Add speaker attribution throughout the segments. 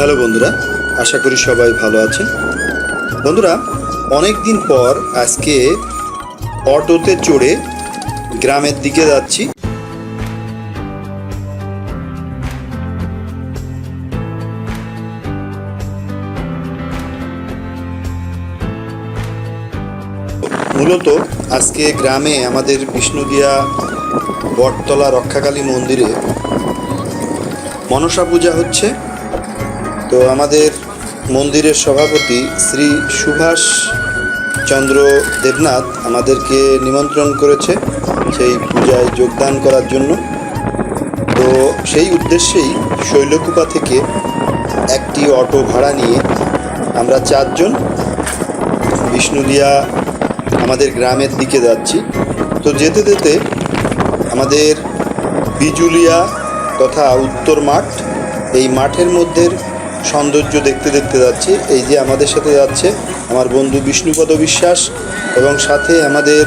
Speaker 1: Hello বন্ধুরা, আশা করি সবাই ভালো আছেন। বন্ধুরা অনেক দিন পর আজকে অটোতে চড়ে গ্রামের দিকে যাচ্ছি। মূলত আজকে গ্রামে আমাদের বিষ্ণুদিয়া বটতলা রক্ষাকালী মন্দিরে মনসা পূজা হচ্ছে। তো আমাদের মন্দিরের সভাপতি শ্রী সুভাষ চন্দ্র দেবনাথ আমাদেরকে নিমন্ত্রণ করেছে সেই পূজায় যোগদান করার জন্য। তো সেই উদ্দেশ্যেই শৈলকুপা থেকে একটি অটো ভাড়া নিয়ে আমরা চারজন বিষ্ণুদিয়া আমাদের গ্রামের দিকে যাচ্ছি। তো যেতে যেতে আমাদের বিজুলিয়া তথা উত্তর মাঠ, এই মাঠের মধ্যে সৌন্দর্য দেখতে দেখতে যাচ্ছি। এই যে আমাদের সাথে যাচ্ছে আমার বন্ধু বিষ্ণুপদ বিশ্বাস এবং সাথে আমাদের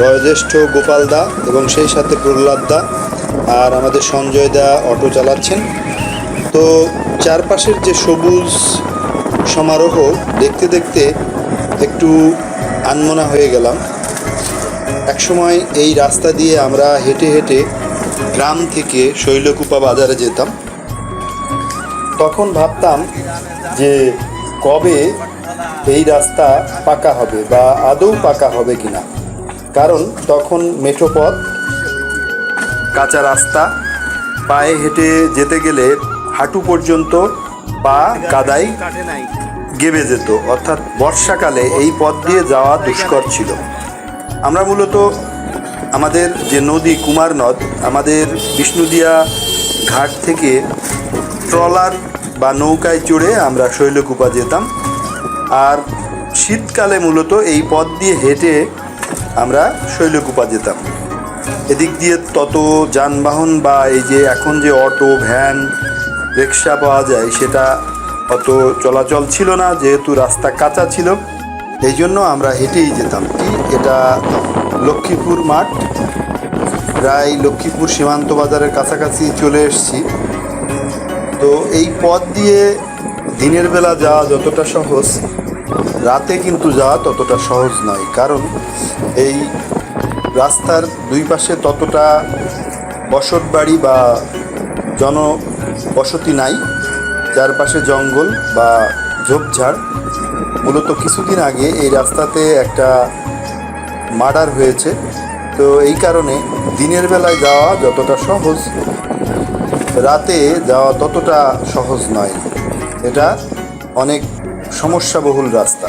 Speaker 1: বয়োজ্যেষ্ঠ গোপাল দা এবং সেই সাথে প্রহ্লাদ দা আর আমাদের সঞ্জয় দা অটো চালাচ্ছেন। তো চারপাশের যে সবুজ সমারোহ দেখতে দেখতে একটু আনমনা হয়ে গেলাম। একসময় এই রাস্তা দিয়ে আমরা হেঁটে হেঁটে গ্রাম থেকে শৈলকুপা বাজারে যেতাম। তখন ভাবতাম যে কবে এই রাস্তা পাকা হবে বা আদৌ পাকা হবে কিনা। কারণ তখন মেঠো পথ, কাঁচা রাস্তা, পায়ে হেঁটে যেতে গেলে হাঁটু পর্যন্ত পা কাদাই গেবে যেত। অর্থাৎ বর্ষাকালে এই পথ দিয়ে যাওয়া দুষ্কর ছিল। আমরা মূলত আমাদের যে নদী কুমার নদ আমাদের বিষ্ণুদিয়া ঘাট থেকে ট্রলার বা নৌকায় চড়ে আমরা শৈলকুপা যেতাম। আর শীতকালে মূলত এই পথ দিয়ে হেঁটে আমরা শৈলকুপা যেতাম। এদিক দিয়ে তত যানবাহন বা এই যে এখন যে অটো, ভ্যান, রিক্সা পাওয়া যায়, সেটা অত চলাচল ছিল না, যেহেতু রাস্তা কাঁচা ছিল। এই জন্য আমরা হেঁটেই যেতাম। এটা লক্ষ্মীপুর মাঠ। প্রায় লক্ষ্মীপুর সীমান্ত বাজারের কাছাকাছি চলে এসেছি। এই পথ দিয়ে দিনের বেলা যাওয়া যতটা সহজ, রাতে কিন্তু যাওয়া ততটা সহজ নয়। কারণ এই রাস্তার দুই পাশে ততটা বসত বাড়ি বা জনবসতি নাই। চারপাশে জঙ্গল বা ঝোপঝাড়। মূলত কিছুদিন আগে এই রাস্তাতে একটা মার্ডার হয়েছে। তো এই কারণে দিনের বেলায় যাওয়া যতটা সহজ রাতে যাওয়া ততটা সহজ নয়। এটা অনেক সমস্যাবহুল রাস্তা।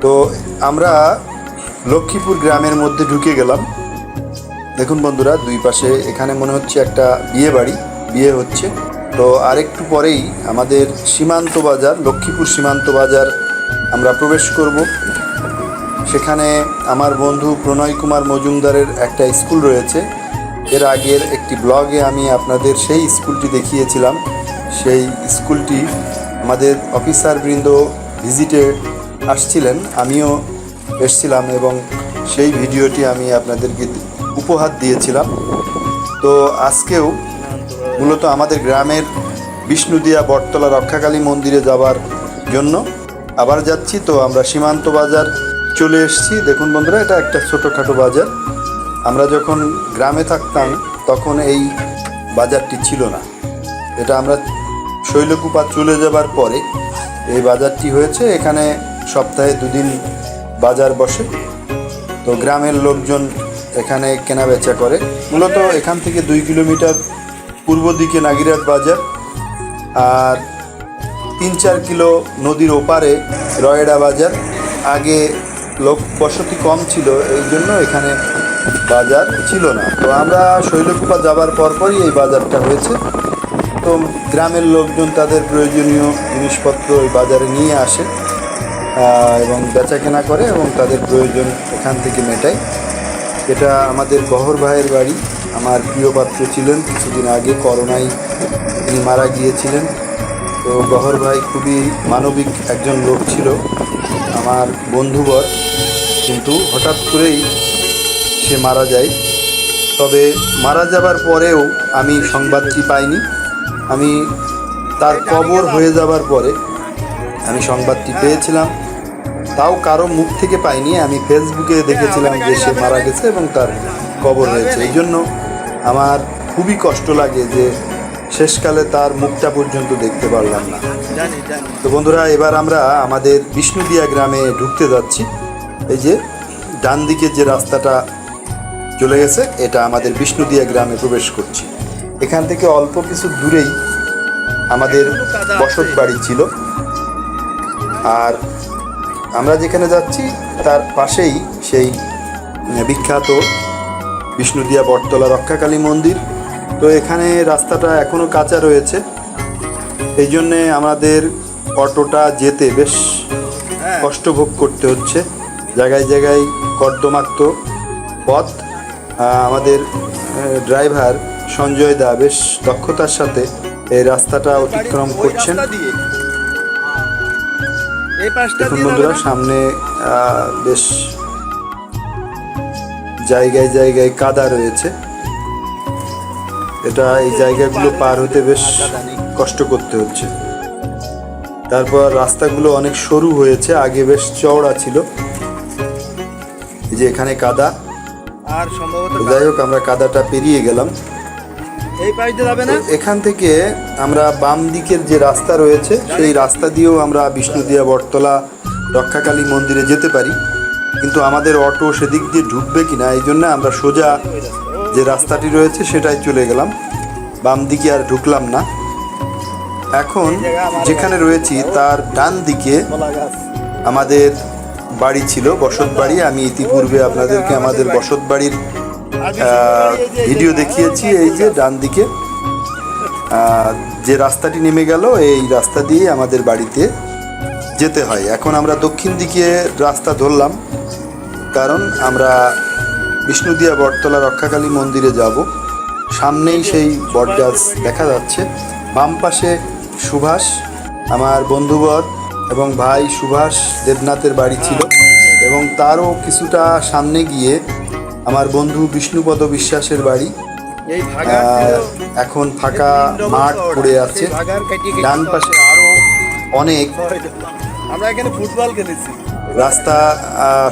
Speaker 1: তো আমরা লক্ষ্মীপুর গ্রামের মধ্যে ঢুকে গেলাম। দেখুন বন্ধুরা, দুই পাশে এখানে মনে হচ্ছে একটা বিয়ে বাড়ি, বিয়ে হচ্ছে। তো আরেকটু পরেই আমাদের সীমান্ত বাজার, লক্ষ্মীপুর সীমান্ত বাজার আমরা প্রবেশ করব। সেখানে আমার বন্ধু প্রণয় কুমার মজুমদারের একটা স্কুল রয়েছে। এর আগের একটি ব্লগে আমি আপনাদের সেই স্কুলটি দেখিয়েছিলাম। সেই স্কুলটি আমাদের অফিসারবৃন্দ ভিজিটে আসছিলেন, আমিও এসছিলাম এবং সেই ভিডিওটি আমি আপনাদেরকে উপহার দিয়েছিলাম। তো আজকেও মূলত আমাদের গ্রামের বিষ্ণুদিয়া বটতলা রক্ষাকালী মন্দিরে যাবার জন্য আবার যাচ্ছি। তো আমরা সীমান্ত বাজার চলে এসেছি। দেখুন বন্ধুরা, এটা একটা ছোটোখাটো বাজার। আমরা যখন গ্রামে থাকতাম, তখন এই বাজারটি ছিল না। এটা আমরা শৈলকুপা চলে যাবার পরে এই বাজারটি হয়েছে। এখানে সপ্তাহে দুদিন বাজার বসে। তো গ্রামের লোকজন এখানে কেনা বেচা করে। মূলত এখান থেকে দুই কিলোমিটার পূর্ব দিকে নাগিরাট বাজার আর তিন চার কিলো নদীর ওপারে রয়েডা বাজার। আগে লোক বসতি কম ছিল, এই জন্য এখানে বাজার ছিল না। তো আমরা শৈলকুপা যাবার পরপরই এই বাজারটা হয়েছে। তো গ্রামের লোকজন তাদের প্রয়োজনীয় জিনিসপত্র ওই বাজারে নিয়ে আসে এবং বেচা কেনা করে এবং তাদের প্রয়োজন এখান থেকে মেটায়। এটা আমাদের গহর ভাইয়ের বাড়ি। আমার প্রিয় পাত্র ছিলেন, কিছুদিন আগে করোনায় তিনি মারা গিয়েছিলেন। তো গহর ভাই খুবই মানবিক একজন লোক ছিল, আমার বন্ধুবর। কিন্তু হঠাৎ করেই সে মারা যায়। তবে মারা যাবার পরেও আমি সংবাদটি পাইনি। আমি তার কবর হয়ে যাবার পরে আমি সংবাদটি পেয়েছিলাম। তাও কারও মুখ থেকে পাইনি। আমি ফেসবুকে দেখেছিলাম যে সে মারা গেছে এবং তার কবর হয়েছে এই জন্য আমার খুবই কষ্ট লাগে যে শেষকালে তার মুখটা পর্যন্ত দেখতে পারলাম না। তো বন্ধুরা এবার আমরা আমাদের বিষ্ণুদিয়া গ্রামে ঢুকতে যাচ্ছি। এই যে ডান দিকে যে রাস্তাটা চলে গেছে, এটা আমাদের বিষ্ণুদিয়া গ্রামে প্রবেশ করছি। এখান থেকে অল্প কিছু দূরেই আমাদের বসত বাড়ি ছিল। আর আমরা যেখানে যাচ্ছি, তার পাশেই সেই বিখ্যাত বিষ্ণুদিয়া বটতলা রক্ষাকালী মন্দির। তো এখানে রাস্তাটা এখনও কাঁচা রয়েছে। এই জন্যে আমাদের অটোটা যেতে বেশ
Speaker 2: হ্যাঁ
Speaker 1: কষ্ট ভোগ করতে হচ্ছে। জায়গায় জায়গায় কর্দমাক্ত পথ। আমাদের ড্রাইভার সঞ্জয় দা বেশ দক্ষতার সাথে এই রাস্তাটা অতিক্রম করছেন। দেখুন বন্ধুরা সামনে বেশ জায়গায় জায়গায় কাদা রয়েছে। এটা এই জায়গাগুলো পার হতে বেশ কষ্ট করতে হচ্ছে। তারপর রাস্তাগুলো অনেক সরু হয়েছে আগে বেশ চওড়া ছিল। এই যে এখানে কাদা।
Speaker 2: আর সম্ভবত
Speaker 1: যাই হোক আমরা কাদাটা পেরিয়ে গেলাম।
Speaker 2: এই পাশ দিয়ে যাবে না?
Speaker 1: এখান থেকে আমরা বাম দিকের যে রাস্তা রয়েছে সেই রাস্তা দিয়েও আমরা বিষ্ণুদিয়া বটতলা রক্ষাকালী মন্দিরে যেতে পারি। কিন্তু আমাদের অটো সেদিক দিয়ে ঢুকবে কিনা এই জন্য আমরা সোজা যে রাস্তাটি রয়েছে সেটাই চলে গেলাম। বাম দিকে আর ঢুকলাম না। এখন যেখানে রয়েছি তার ডান দিকে আমাদের বাড়ি ছিল, বসত বাড়ি। আমি ইতিপূর্বে আপনাদেরকে আমাদের বসত বাড়ির ভিডিও দেখিয়েছি, এই যে ডান দিকে। যে রাস্তাটি নেমে গেল, এই রাস্তা দিয়ে আমাদের বাড়িতে যেতে হয়। এখন আমরা দক্ষিণ দিকে রাস্তা ধরলাম, কারণ আমরা বিষ্ণুদিয়া বটতলা রক্ষাকালী মন্দিরে যাব। সামনেই সেই বটগাছ দেখা যাচ্ছে। বাম পাশে সুভাষ, আমার বন্ধুবর এবং ভাই সুভাষ দেবনাথের বাড়ি ছিল। এবং তারও কিছুটা সামনে গিয়ে আমার বন্ধু বিষ্ণুপদ বিশ্বাসের বাড়ি এখন ফাঁকা মাঠ পড়ে আছে। ডান পাশে আরও অনেক
Speaker 2: আমরা এখানে ফুটবল খেলেছি।
Speaker 1: রাস্তা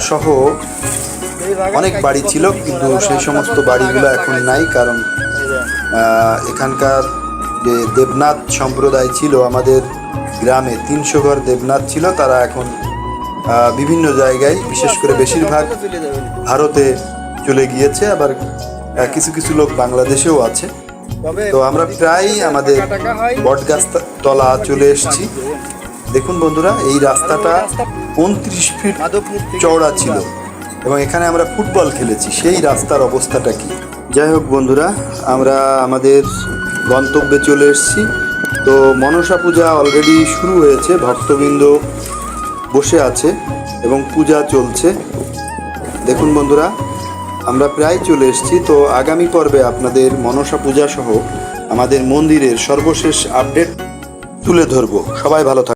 Speaker 1: সহ অনেক বাড়ি ছিল কিন্তু সেই সমস্ত বাড়িগুলো এখন নাই কারণ এখানকার যে দেবনাথ সম্প্রদায় ছিল আমাদের গ্রামে তিনশো ঘর দেবনাথ ছিল তারা এখন বিভিন্ন জায়গায় বিশেষ করে বেশিরভাগ ভারতে চলে গিয়েছে আবার কিছু কিছু লোক বাংলাদেশেও আছে। তো আমরা প্রায় আমাদের বটগাছ তলা চলে এসেছি। দেখুন বন্ধুরা এই রাস্তাটা উনত্রিশ ফিট চওড়া ছিল এবং এখানে আমরা ফুটবল খেলেছি। সেই রাস্তার অবস্থাটা কি? যাই হোক বন্ধুরা আমরা আমাদের গন্তব্যে চলে এসেছি। তো মনসা পূজা অলরেডি শুরু হয়েছে, ভক্তবৃন্দ বসে আছে এবং পূজা চলছে। দেখুন বন্ধুরা, আমরা প্রায় চলে এসেছি। তো আগামী পর্বে আপনাদের মনসা পূজা সহ আমাদের মন্দিরের সর্বশেষ আপডেট তুলে ধরবো। সবাই ভালো থাকুন